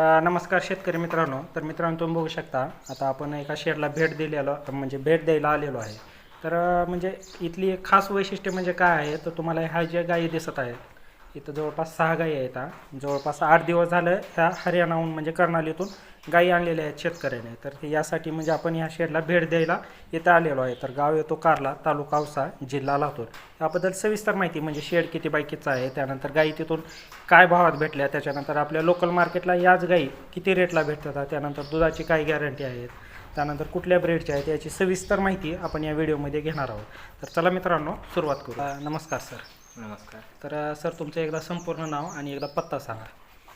नमस्कार शेतकरी मित्रांनो. तर मित्रांनो तुम्ही बघू शकता आता आपण एका शेडला भेट दिलेलो म्हणजे भेट द्यायला आलेलो आहे. तर म्हणजे इथली एक खास वैशिष्ट्य म्हणजे काय आहे? तर तुम्हाला ह्या ज्या गायी दिसत आहेत इथं जवळपास सहा गायी आहेत हा. जवळपास आठ दिवस झालं ह्या हरियाणाहून म्हणजे कर्नालीतून गायी आणलेल्या आहेत शेतकऱ्याने. तर ते यासाठी म्हणजे आपण ह्या शेडला भेट द्यायला इथं आलेलो आहे. तर गाव येतो कारला तालुका औसा जिल्हा लातूर. याबद्दल सविस्तर माहिती म्हणजे शेड किती बायकीचा आहे त्यानंतर गायी तिथून काय भावात भेटल्या त्याच्यानंतर आपल्या लोकल मार्केटला याच गायी किती रेटला भेटतात त्यानंतर दुधाची काय गॅरंटी आहेत त्यानंतर कुठल्या ब्रेडच्या आहेत याची सविस्तर माहिती आपण या व्हिडिओमध्ये घेणार आहोत. तर चला मित्रांनो सुरुवात करू नमस्कार सर. नमस्कार. तर सर तुमचं एकदा संपूर्ण नाव आणि एकदा पत्ता सांगा.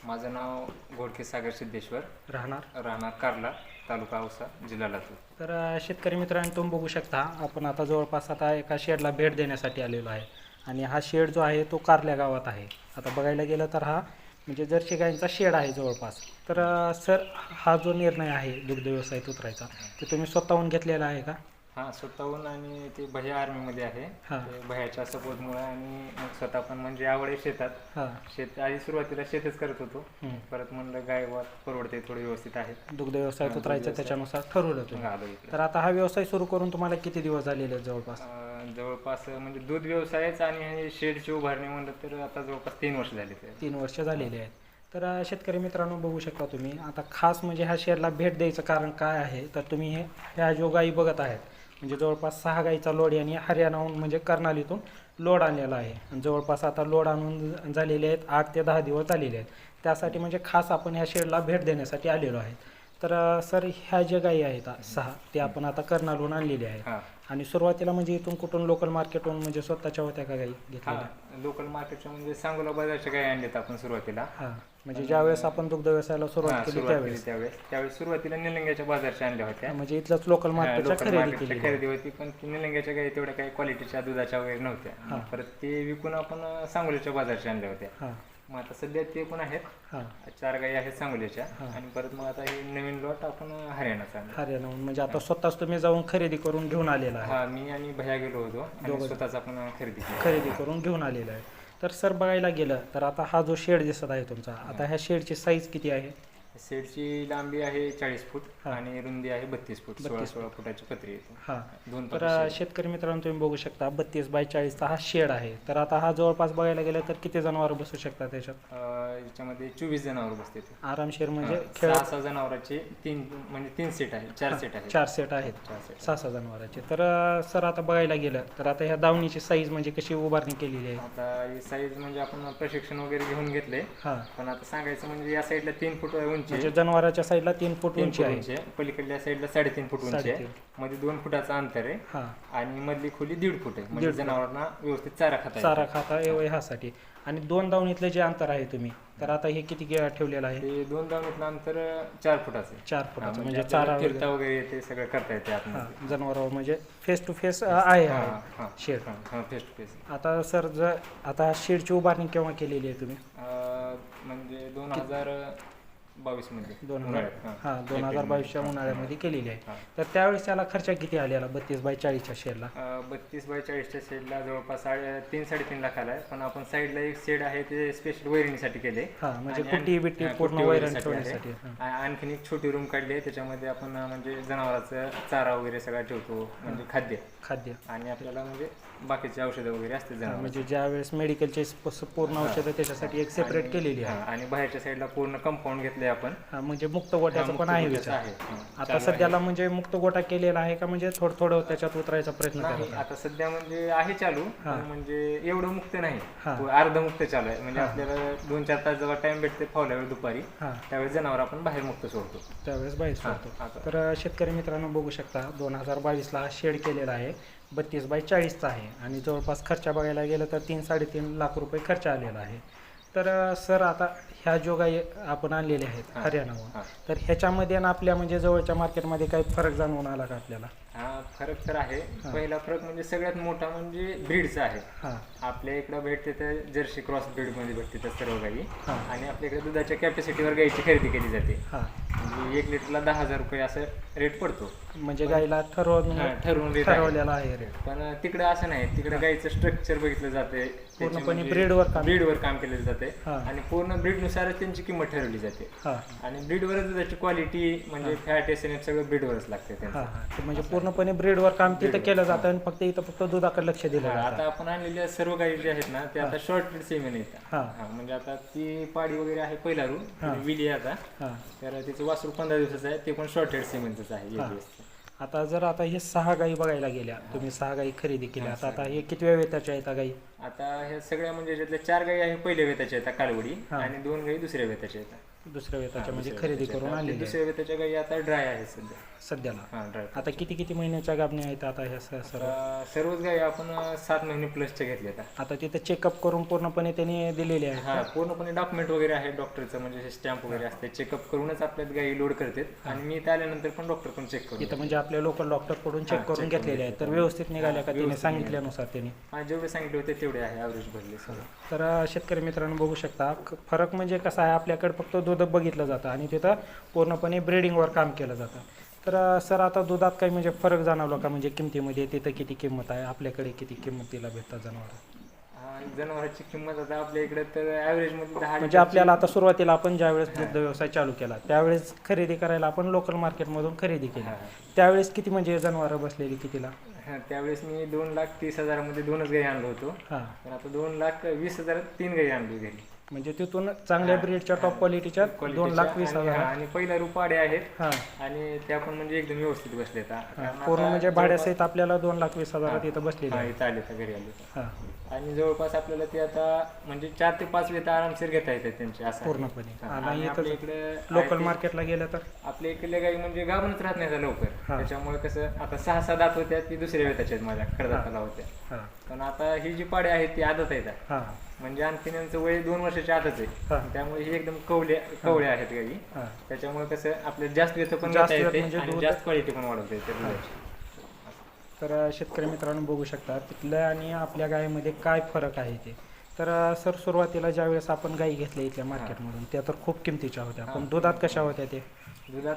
माझं नाव गोडके सागर सिद्धेश्वर. राहणार? राहणार कारला तालुका औसा जिल्हा लातूर. तर शेतकरी मित्रांनो तुम्ही बघू शकता आपण आता जवळपास आता एका शेडला भेट देण्यासाठी आलेलो आहे. आणि हा शेड जो आहे तो कारल्या गावात आहे. आता बघायला गेलं तर हा म्हणजे जर्सी गायींचा शेड आहे जवळपास. तर सर हा जो निर्णय आहे दुग्ध व्यवसायात उतरायचा तो तुम्ही स्वतःहून घेतलेला आहे का? हां स्वतःहून आणि ते भैया आर्मीमध्ये आहे. हां. ते भैयाच्या सपोर्टमुळे आणि मग स्वतः पण म्हणजे आवड आहे शेतात. हां. शेत आधी सुरुवातीला शेतच करत होतो. हम्म. परत म्हणलं गाय वात परवडते थोडे व्यवस्थित आहे. दुग्ध व्यवसायात उतरायचं त्याच्यानुसार ठरवलं मग तुम्ही आलो इकडे तर आता हा व्यवसाय सुरू करून तुम्हाला किती दिवस झालेले आहेत जवळपास? अं, जवळपास म्हणजे दूध व्यवसायच आणि हे शेडची उभारणी म्हणलं तर आता जवळपास तीन वर्ष झाली ते. तीन वर्ष झालेली आहेत. तर अ, शेतकरी मित्रांनो बघू शकता तुम्ही. आता खास म्हणजे ह्या शेअरला भेट द्यायचं कारण काय आहे? तर तुम्ही हे ह्या जो गायी बघत आहेत म्हणजे जवळपास सहा गाईचा लोड आणि हरियाणाहून म्हणजे कर्नालीतून लोड आणलेला आहे. जवळपास आता लोड आणून झालेले आहेत आठ ते दहा दिवस झालेले आहेत. त्यासाठी म्हणजे खास आपण ह्या शेडला भेट देण्यासाठी आलेलो आहे. तर सर ह्या ज्या गायी आहेत सहा ते आपण आता कर्नालहून आणलेले आहेत. हां. आणि सुरुवातीला म्हणजे इथून कुठून लोकल मार्केटहून म्हणजे स्वतःच्या होत्या का गाई घेतलेल्या? हां लोकल मार्केटच्या म्हणजे सांगोला बाजारच्या गाय आणल्यात आपण सुरुवातीला. म्हणजे ज्यावेळेस आपण दुग्ध व्यवसायाला सुरुवात केली सुरुवात केली त्यावेळेस. त्यावेळेस. त्यावेळेस सुरुवातीला निलंग्याच्या बाजारच्या आणल्या होत्या. म्हणजे इथलंच लोकल मार्केटच्या लोकल खरेदी मार्केटच्या केली खरेदी होती पण ती निलंग्याच्या गाई तेवढ्या काही क्वालिटीच्या दुधाच्या वगैरे नव्हत्या. परत ते विकून आपण सांगोलीच्या बाजारच्या आणल्या होत्या. हां. मग आता सध्या ते पण आहेत. हां. चार गाई आहेत सांगोलीच्या आणि परत मग आता हे नवीन लॉट आपण हरियाणाचा आणला. हरियाणाहून म्हणजे आता स्वतःच तुम्ही जाऊन खरेदी करून घेऊन आलेला आहे. हा मी आणि भैया गेलो होतो. आणि स्वतःच आपण खरेदी केली. खरेदी करून घेऊन आलेला आहे. तर सर बघायला गेलं तर आता हा जो शेड दिसत आहे तुमचा आता ह्या शेडची साईज किती आहे? सेटची लांबी आहे चाळीस फूट आणि रुंदी आहे बत्तीस फूट सोळा सोळा फुटाची पत्री येते हां. दोन तर शेतकरी मित्रांनो तुम्ही बघू शकता बत्तीस बाय चाळीसचा हा शेड आहे. तर आता हा जवळपास बघायला गेलं तर किती जनावर बसू शकतात त्याच्यात? अं, याच्यामध्ये चोवीस जनावर बसते ते आरामशीर म्हणजे खेळ सहा सहा जनावरांचे तीन म्हणजे तीन सेट आहे चार सेट आहे चार सेट आहेत. चार सेट सहा सहा जनावरांचे. तर अं, सर आता बघायला गेलं तर आता ह्या दावणीची साईज म्हणजे कशी उभारणी केलेली आहे? आता ही साईज म्हणजे आपण प्रशिक्षण वगैरे घेऊन घेतले हां. पण आता सांगायचं म्हणजे या साईडला तीन फूट उंची आहे. म्हणजे जनावराच्या साईडला तीन फूट तीन उंची फूट आहे. उंची आहे. पलीकडल्या साईडला साडेतीन फूट उंची आहे. साडेतीन. मध्ये दोन फुटाचं अंतर आहे. हां. आणि मधली खोली दीड फूट आहे. म्हणजे जनावरांना व्यवस्थित चारा खाता चारा खाता एवढे ह्यासाठी. आणि दोन दावणीतलं जे अंतर आहे तुम्ही तर आता हे किती गे- ठेवलेलं आहे? ते दोन दावणीतलं अंतर चार फुटाचं आहे. चार हा, फुटाचं म्हणजे म्हणजे चारा आपल्याला फिरता वगैरे. ते सगळं करता येते हां जनावरावर म्हणजे फेस टू फेस आहे. हा, हा. हा, शेड. हा, फेस टू फेस आता सर जर आता शेडची उभारणी केव्हा केलेली आहे तुम्ही? म्हणजे दोन हजार दोन हजार हा. दोन हजार बावीसच्या उन्हाळ्यामध्ये केलेली आहे. तर त्यावेळेस त्याला खर्च किती आलेला बत्तीस बाय चाळीसच्या शेडला बत्तीस बाय चाळीसच्या शेडला जवळपास साडे तीन साडेतीन लाखाला आहे. पण आपण साईडला एक शेड आहे ते स्पेशल वैरणीसाठी केले. हां म्हणजे बिट्टी हा, पूर्ण वैरण. ठेवण्यासाठी आणखीन एक छोटी रूम काढली आहे. त्याच्यामध्ये आपण म्हणजे जनावरांचं चारा वगैरे सगळा ठेवतो. म्हणजे खाद्य. खाद्य. आणि आपल्याला म्हणजे बाकीची औषधं वगैरे असते जनावर म्हणजे ज्या वेळेस मेडिकलचे पूर्ण औषधं त्याच्यासाठी एक सेपरेट केलेली आहे. आणि बाहेरच्या साईडला पूर्ण कंपाऊंड घेतले आपण. हा, म्हणजे मुक्त गोट्याचं पण आहे विचार. आहे. हा. आता सध्याला म्हणजे मुक्त गोटा केलेला आहे का? म्हणजे थोडं थोडं त्याच्यात उतरायचा प्रयत्न नाही करत आता सध्या म्हणजे आहे चालू पण म्हणजे एवढं मुक्त नाही. अर्ध मुक्त चालू आहे. म्हणजे आपल्याला दोन चार तास जेव्हा टाइम भेटते फावल्या वेळ दुपारी हां. त्यावेळेस जनावर आपण बाहेर मुक्त सोडतो. त्यावेळेस बाहेर सोडतो. तर अ, शेतकरी मित्रांनो बघू शकता दोन हजार बावीसला हा शेड केलेला आहे. बत्तीस बाय चाळीसचा आहे. आणि जवळपास खर्च बघायला गेलं तर तीन साडेतीन लाख रुपये खर्च आलेला आहे. तर सर आता ह्या जो काही आपण आणलेले आहेत हरियाणाहून हा. तर ह्याच्यामध्ये आणि आपल्या म्हणजे जवळच्या मार्केटमध्ये काही फरक जाणवून आला का आपल्याला? हा फरक तर आहे. पहिला फरक म्हणजे सगळ्यात मोठा म्हणजे ब्रीडचा आहे. आपल्या इकडं भेटते तर जर्सी क्रॉस ब्रीडमध्ये भेटते तर सर्व गाई. आणि आपल्या इकडे दुधाच्या कॅपॅसिटीवर गाईची खरेदी केली जाते. म्हणजे एक लिटरला दहा हजार रुपये असं रेट पडतो. म्हणजे गाईला ठरवून हा, ठरवून रेट आहे. ठरवलेला आहे रेट. पण तिकडे असं नाही. तिकडे गाईचं स्ट्रक्चर बघितलं जाते. पूर्णपणे ब्रीडवर काम ब्रीडवर काम केलं जाते. हा. आणि पूर्ण ब्रीडनुसारच त्यांची किंमत ठरवली जाते. हां. आणि ब्रीडवरच त्याची क्वालिटी म्हणजे फॅट एस सगळं ब्रीडवरच लागते त्यांचं. हां हां. ते म्हणजे पूर्णपणे ब्रीडवर काम तिथं केलं जातं आणि फक्त इथं फक्त दुधाकडे लक्ष दिलं हा, जातं. आता आपण आणलेल्या सर्व गायी जे आहेत ना ते आता शॉर्ट सेमेन आहेत. हां. हा, म्हणजे आता ती पाडी वगैरे आहे पहिला रू विली आहे आता. हां. तर तिचं वासरू पंधरा दिवसाचं आहे ते पण शॉर्टेड सिमेंटच आहे. ABS चं. आता जर आता हे सहा गाई बघायला गेल्या तुम्ही सहा गाई खरेदी केल्या आता आता हे किती वेळ त्याच्या आहेत गाई? आता ह्या सगळ्या म्हणजे ज्यातल्या चार गायी आहे पहिल्या वेताच्या आहेत कालवडी हा. आणि दोन गायी दुसऱ्या वेताच्या आहेत. दुसऱ्या वेताच्या म्हणजे खरेदी करून आहेत. दुसऱ्या वेताच्या गायी आता ड्राय आहेत सध्या. सध्याला. हा ड्राय आता किती किती महिन्याच्या गाभण्या आहेत आता ह्या स- सर्व सर्वच गायी आपण सात महिने प्लसच्या घेतल्या आता आता तिथे चेकअप करून पूर्णपणे त्यांनी दिलेले आहे हा पूर्णपणे डॉक्युमेंट वगैरे आहे डॉक्टरचं म्हणजे स्टॅम्प वगैरे असते. चेकअप करूनच आपल्यात गायी लोड करतात. आणि मी इथं आल्यानंतर पण डॉक्टर पण चेक करून इथं म्हणजे आपल्या लोकल डॉक्टरकडून चेक करून घेतलेले आहेत. तर व्यवस्थित निघाल्या का त्यांनी सांगितल्यानुसार त्यांनी? हा जेवढे सांगितले होते तेवढे आहे ॲव्हरेज भरले सगळं. तर अ, शेतकरी मित्रांनो बघू शकता क- फरक म्हणजे कसा आहे? आपल्याकडे फक्त दूध बघितलं जातं आणि तिथं पूर्णपणे ब्रिडिंगवर काम केलं जातं. तर सर आता दुधात काही म्हणजे फरक जाणवला का? म्हणजे किमतीमध्ये तिथं किती किंमत आहे? आपल्याकडे किती किंमतीला भेटतात जनावर? जनावरांची किंमत आता आपल्या इकडे तर ॲव्हरेजमध्ये दहा म्हणजे आपल्याला आता सुरुवातीला आपण ज्यावेळेस दुग्ध व्यवसाय चालू केला त्यावेळेस खरेदी करायला आपण लोकल मार्केटमधून खरेदी केली. त्यावेळेस किती म्हणजे जनावरं बसलेली कितीला? हा, त्यावेळेस मी दोन लाख तीस हजारामध्ये दोनच गाई आणलो होतो. हां. पण आता दोन लाख वीस हजारात तीन गाई आणली घरी म्हणजे तिथून चांगल्या ब्रीडच्या टॉप क्वालिटीच्या दोन लाख वीस हजार. आणि पहिल्या रुपाडे आहेत. हां. आणि त्या पण म्हणजे एकदम व्यवस्थित बसले पूर्ण म्हणजे भाड्यासहित आपल्याला दोन लाख वीस हजारात इथं बसलेली आहे इथं आले घरी आले आणि जवळपास आपल्याला ते आता म्हणजे चार ते पाच वेळ आरामशीर घेता येतात त्यांचे असं. पूर्णपणे. हा, आणि आपल्या इकडे लोकल मार्केटला गेलं तर? आपल्या इकडल्या गाई म्हणजे गाभणच राहत नाही लवकर. त्याच्यामुळे कसं आता सहा सहा दात होत्या ती दुसऱ्या वेताच्या माझ्या कडदाताला होत्या. पण आता ही जी पाडे आहेत ती आदत आहेत. म्हणजे आणखीन यांचं वय दोन वर्षाच्या आतच. आहे. त्यामुळे ही एकदम कवले कवळे आहेत गाई. त्याच्यामुळे कसं आपल्याला जास्त वेत पण जास्त येते म्हणजे आणि दूध- जास्त क्वालिटी पण वाढवता येते दुधाची. तर शेतकरी मित्रांनो बघू शकता तिथल्या आणि आपल्या गायीमध्ये काय फरक आहे ते? तर सर सुरुवातीला ज्यावेळेस आपण गायी घेतल्या इथल्या मार्केटमधून त्या तर खूप किमतीच्या होत्या. पण दुधात कशा होत्या ते दुधात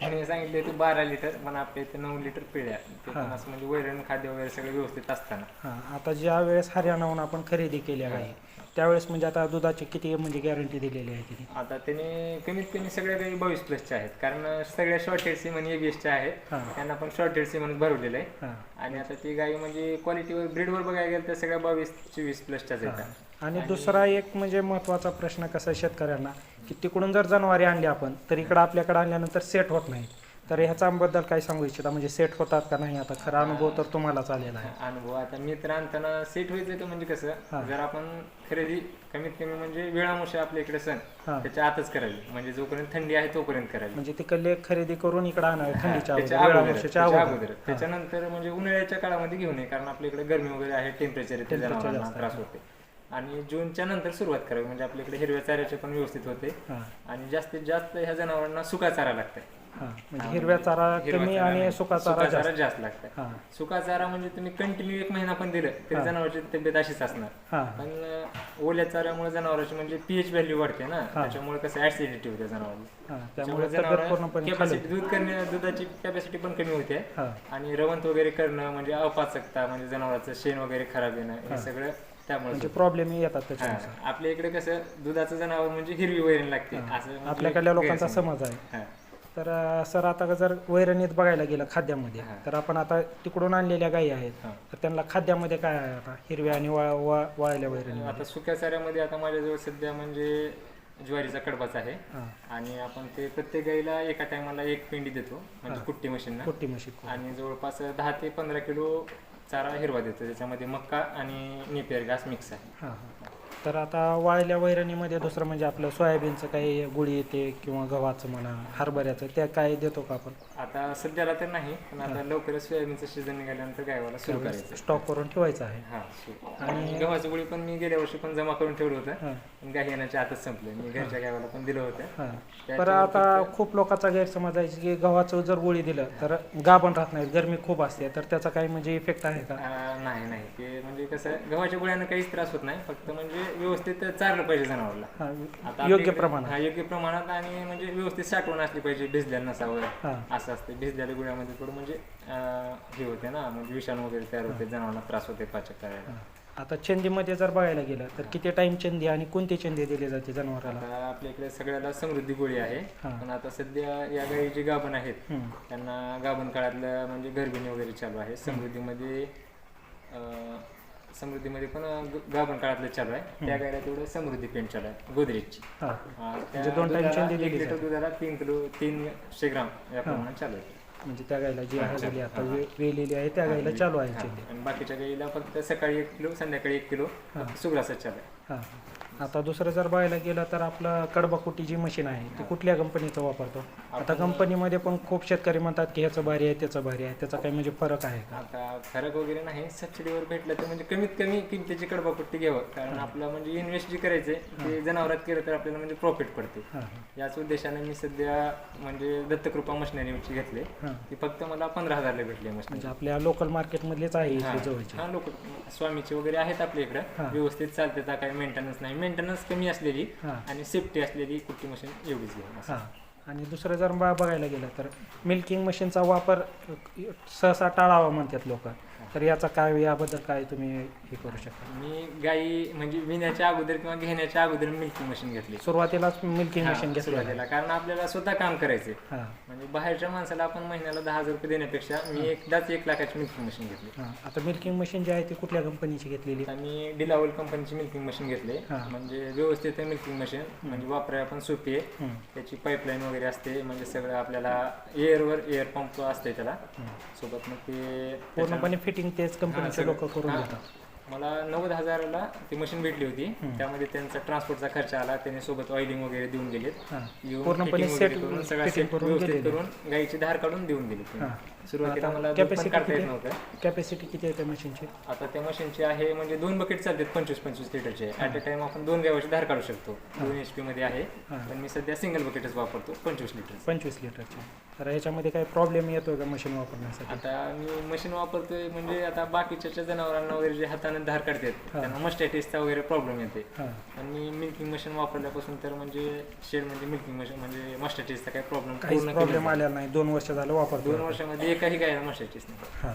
त्याने सांगितले होते बारा लिटर पण आपल्या इथे नऊ लिटर पिळ्या ते पण असं म्हणजे वैरण खाद्य वगैरे सगळं व्यवस्थित असताना. हां. आता ज्या वेळेस हरियाणाहून आपण खरेदी केल्या गायी त्यावेळेस म्हणजे आता दुधाची किती म्हणजे गॅरंटी दिलेली आहे तिने? आता त्याने कमीत कमी सगळ्या काही बावीस प्लसच्या आहेत. कारण सगळ्या शॉर्टेड सिमन एबीएसच्या आहेत. हां. त्यांना पण शॉर्टेड सिमन भरवलेलं आहे. हां. आणि आता ती गाई म्हणजे क्वालिटीवर ब्रीडवर बघायला गेलं तर सगळ्या बावीस चोवीस प्लसच्याच आहेत. आणि दुसरा एक म्हणजे महत्त्वाचा प्रश्न कसा आहे शेतकऱ्यांना की तिकडून जर जनावरे आणली आपण तर इकडं आपल्याकडे आणल्यानंतर सेट होत नाही तर ह्याच्याबद्दल काय सांगू इच्छिता? म्हणजे सेट होतात का नाही आता? खरा अनुभव तर तुम्हालाच आलेला आहे. अनुभव आता मी तर आणताना सेट व्हायचं तर म्हणजे कसं जर आपण खरेदी कमीत कमी म्हणजे वेळामुळे आपल्या इकडे सण त्याच्या आतच करावी. म्हणजे जोपर्यंत थंडी आहे तोपर्यंत करावी. म्हणजे तिकडले खरेदी करून इकडे आणावे थंडीच्या अगोदर त्याच्यानंतर म्हणजे उन्हाळ्याच्या काळामध्ये घेऊ नये कारण आपल्या इकडे गरमी वगैरे आहे टेम्परेचर त्रास होते. आणि जूनच्या नंतर सुरुवात करावी म्हणजे आपल्या इकडे हिरव्या चाऱ्याचे पण व्यवस्थित होते. आणि जास्तीत जास्त ह्या जनावरांना सुका चारा लागतंय. हां म्हणजे हिरव्या चारा हिरवा कमी चारा आणि नाही. सुका चारा जास्त. हां. सुका चारा म्हणजे तुम्ही कंटिन्यू एक महिना पण दिलं तरी जनावरची तब्येत अशीच असणार. हां. पण अं, ओल्या चाऱ्यामुळे जनावरांची म्हणजे पीएच व्हॅल्यू वाढते ना. त्याच्यामुळे कसं ऍसिडिटी होते जनावरांची. हां त्यामुळे तब्येत पूर्णपणे खाली कॅपॅसिटी दूध करणे दुधाची कॅपॅसिटी पण कमी होते. हां. आणि रवंत वगैरे करणं म्हणजे अपाचकता म्हणजे जनावराचं शेण वगैरे खराब येणं हे सगळं त्यामुळे म्हणजे प्रॉब्लेम येतात त्याच्या हा. आपल्या इकडे कसं दुधाचं जनावर म्हणजे हिरवी वैरण लागते. असं म्हणजे आपल्याकडल्या लोकांचा गैरसमज. समज आहे. हा. तर अं, सर आता जर वैरणीत बघायला गेलं खाद्यामध्ये तर आपण आता तिकडून आणलेल्या गायी आहेत. तर त्यांना खाद्यामध्ये काय आहे आता? हिरव्या आणि वा वा- वाळल्या वैरणी आता सुक्या चाऱ्यामध्ये आता माझ्याजवळ सध्या म्हणजे ज्वारीचा कडबाच आहे. आणि आपण ते प्रत्येक गाईला एका टायमाला एक पेंडी देतो म्हणजे कुट्टी मशीन कुट्टी. म्हशी आणि जवळपास दहा ते पंधरा किलो चारा हिरवा देतो त्याच्यामध्ये मक्का आणि नेपियर घास मिक्स आहे. हां हां. तर आता वाळल्या वैरणीमध्ये दुसरं म्हणजे आपलं सोयाबीनचं काही गुळी येते किंवा गव्हाचं म्हणा हरभऱ्याचं त्या काय देतो का आपण? आता सध्याला तर नाही पण आता लवकरच सोयाबीनचं सीझन निघाल्यानंतर गायवाला सुरू करायचं. स्टॉक करून ठेवायचं आहे. हा. आणि गव्हाचं गुळी पण मी गेल्या वर्षी पण जमा करून ठेवलं होतं. पण गाय येण्याच्या आतच संपलं. मी घरच्या गावाला पण दिलं होतं. तर आता खूप लोकांचा गैरसमज आहे की गव्हाचं जर गोळी दिलं तर गाभण राहत नाही गरमी खूप असते. तर त्याचा काही म्हणजे इफेक्ट आहे का? नाही नाही. ते म्हणजे कसं गव्हाच्या गोळ्यानं काहीच त्रास होत नाही. फक्त म्हणजे व्यवस्थित चाललं पाहिजे जनावरला. हा, आता योग्य आपल्याकडे- प्रमाणात. हा योग्य प्रमाणात आणि म्हणजे व्यवस्थित साठवण असली पाहिजे भिजलेलं नसावं. हा. असं असते. भिजलेल्या गुळ्यामध्ये थोडं म्हणजे अं, हे होते ना म्हणजे विषाणू वगैरे तयार होते जनावरांना त्रास होते पाचक करायला. आता चंदीमध्ये जर बघायला गेलं तर किती टाइम चंदी आणि कोणती चंदी दिली जाते जनावराला? आता आपल्या इकडे सगळ्याला समृद्धी गोळी आहे. हा. पण आता सध्या या गायी जे गाभण आहेत हम्म. त्यांना गाभण काळातलं म्हणजे गर्भिणी वगैरे चालू आहे. समृद्धीमध्ये अं, समृद्धीमध्ये पण गाभण काळातलं चालू आहे. त्या गायला तेवढं समृद्धी पेंट चालू आहे. गोदरेजची. म्हणजे दोन दुधाला एक लिटर तीन किलो तीनशे ग्राम या प्रमाणात चालू आहे. म्हणजे त्या गायला जी आहे आता. वे- वेलेली आहे त्या गायला चालू आहे आणि बाकीच्या गाईला फक्त सकाळी एक किलो संध्याकाळी एक किलो. सुग्रासच चालू आहे. आता दुसरं जर बघायला गेलं तर आपलं कडबाकुटी जी मशीन आहे ती कुठल्या कंपनीचं वापरतो? आता कंपनीमध्ये पण खूप शेतकरी म्हणतात की ह्याचं भारी आहे त्याचं भारी आहे. त्याचा काही म्हणजे फरक आहे का? आता फरक वगैरे नाही. सबसिडीवर भेटलं तर म्हणजे कमीत कमी किमतीची कडबापट्टी घ्यावं. कारण आपलं म्हणजे इन्व्हेस्ट जे करायचे ते जनावरात केलं तर आपल्याला म्हणजे प्रॉफिट पडते. याच उद्देशाने मी सध्या म्हणजे दत्तकृपा मशिनरीची घेतली. ती फक्त मला पंधरा हजारला भेटली म्हणजे मशीन आपल्या लोकल मार्केटमधलेच आहे लोक स्वामीचे वगैरे आहेत आपल्या. इकडं. व्यवस्थित चालते काही मेंटेनन्स नाही. मेंटेनन्स कमी असलेली हां. आणि सेफ्टी असलेली कुट्टी मशीन एवढीच घेऊन असं. हां. आणि दुसरं जर बा बघायला गेलं तर मिल्किंग मशीनचा वापर सहसा टाळावा म्हणतात लोक. तर याचा काय याबद्दल काय तुम्ही हे करू शकता. मी गाई म्हणजे विण्याच्या अगोदर किंवा घेण्याच्या अगोदर मिल्किंग मशीन घेतली. सुरुवातीलाच मिल्किंग मशीन घेतलं सुरुवातीला. कारण आपल्याला स्वतः काम करायचे हां. म्हणजे बाहेरच्या माणसाला आपण महिन्याला दहा हजार रुपये देण्यापेक्षा मी एकदाच एक लाखाची मिल्किंग मशीन घेतली. हां. आता मिल्किंग मशीन जी आहे ती कुठल्या कंपनीची घेतलेली? मी डिलावल कंपनीची मिल्किंग मशीन घेतली. म्हणजे व्यवस्थित आहे मिल्किंग मशीन म्हणजे वापरायला पण सोपी आहे. त्याची पाईपलाईन वगैरे असते. म्हणजे सगळं आपल्याला एअरवर एअर पंप असते त्याला. सोबत मग ते पूर्णपणे फिटिंग तेच कंपनीचे. लोक करून हा. मला नव्वद हजाराला ती मशीन भेटली होती. त्यामध्ये त्यांचा ट्रान्सपोर्टचा खर्च आला. त्याने सोबत ऑइलिंग वगैरे देऊन गेलेत. पूर्णपणे set- करून सगळं set करून व्यवस्थित गेलेले. करून गाईची धार काढून देऊन दिली सुरुवातीला मला दूध पण capacity काढता येत किती? नव्हतं. कॅपॅसिटी किती आहे त्या मशीनची आता त्या मशीनची आहे म्हणजे दोन बकेट चालतात पंचवीस पंचवीस लिटरचे ऍट अ टाइम आपण दोन गावाची धार काढू शकतो. दोन एच पी मध्ये आहे हां. पण मी सध्या सिंगल बकेटच वापरतो पंचवीस लिटर पंचवीस लिटरची तर ह्याच्यामध्ये काही प्रॉब्लेम येतो का मशीन वापरण्यासाठी? आता मी मशीन वापरतोय म्हणजे आता बाकीच्या जनावरांना वगैरे जे हाताने धार काढतात हां. त्यांना मस्टॅटिसचा वगैरे प्रॉब्लेम येते हां. आणि मिल्किंग मशीन वापरल्यापासून तर म्हणजे शेड म्हणजे मिल्किंग मशीन म्हणजे मस्टॅटिसचा काही प्रॉब्लेम काहीच प्रॉब्लेम आलेला नाही. दोन वर्ष झालं झाला. वापरतो दोन वर्षामध्ये एकही काय मस्टॅटिस नाही. हां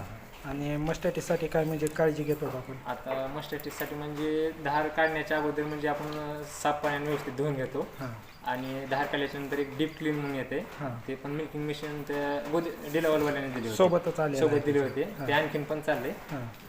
आणि मस्टॅटिससाठी काय म्हणजे काळजी घेतो का आपण? आता मस्टॅटिससाठी म्हणजे धार काढण्याच्या अगोदर म्हणजे आपण साफ पाण्याने व्यवस्थित धुवून घेतो. हां. आणि धार काढल्याच्या नंतर एक डीप क्लीन म्हणून येते. ते पण मिल्किंग मशीन डिलावलवाल्याने दिली होती. सोबतच आले सोबत दिले होते. ते आणखीन पण चालले.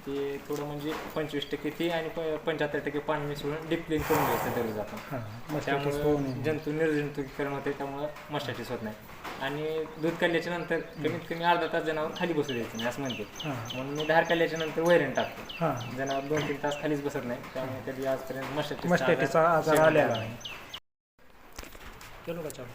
ते थोडं म्हणजे पंचवीस टक्के ते आणि पंच्याहत्तर टक्के पाणी मिसळून डीप क्लीन करून घ्यायचं दररोज आपण. त्यामुळे जंतू निर्जंतुकीकरण होते त्यामुळे मस्टॅटिस होत नाही. आणि दूध काढल्याच्या नंतर कमीत कमी अर्धा तास जनावर खाली बसू द्यायचं नाही असं म्हणते. म्हणून मी धार काढल्याच्या नंतर वैरण टाकतो. जनावर दोन तीन तास खालीच बसत नाही त्यामुळे कधी आजपर्यंत मस्टॅटिसचा आजार आलेला आहे केलो का चालू.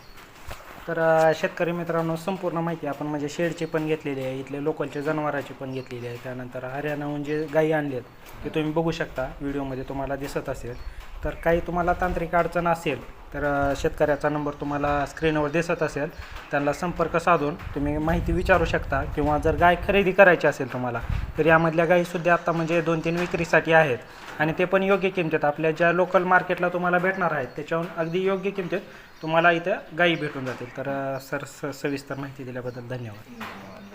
तर शेतकरी मित्रांनो संपूर्ण माहिती आपण म्हणजे शेडची पण घेतलेली आहे इथले लोकलच्या जनावराची पण घेतलेली आहे. त्यानंतर हरियाणाहून जे गायी आणलेत ते तुम्ही बघू शकता व्हिडिओमध्ये तुम्हाला दिसत असेल. तर काही तुम्हाला तांत्रिक अडचण असेल तर शेतकऱ्याचा नंबर तुम्हाला स्क्रीनवर दिसत असेल त्यांना संपर्क साधून तुम्ही माहिती विचारू शकता किंवा जर गाय खरेदी करायची असेल तुम्हाला तर यामधल्या गायीसुद्धा आत्ता म्हणजे दोन तीन विक्रीसाठी आहेत. आणि ते पण योग्य किमतीत. आपल्या ज्या लोकल मार्केटला तुम्हाला भेटणार आहेत त्याच्याहून अगदी योग्य किमतीत तुम्हाला इथं गायी भेटून जातील. तर सर स सविस्तर माहिती दिल्याबद्दल धन्यवाद धन्यवाद.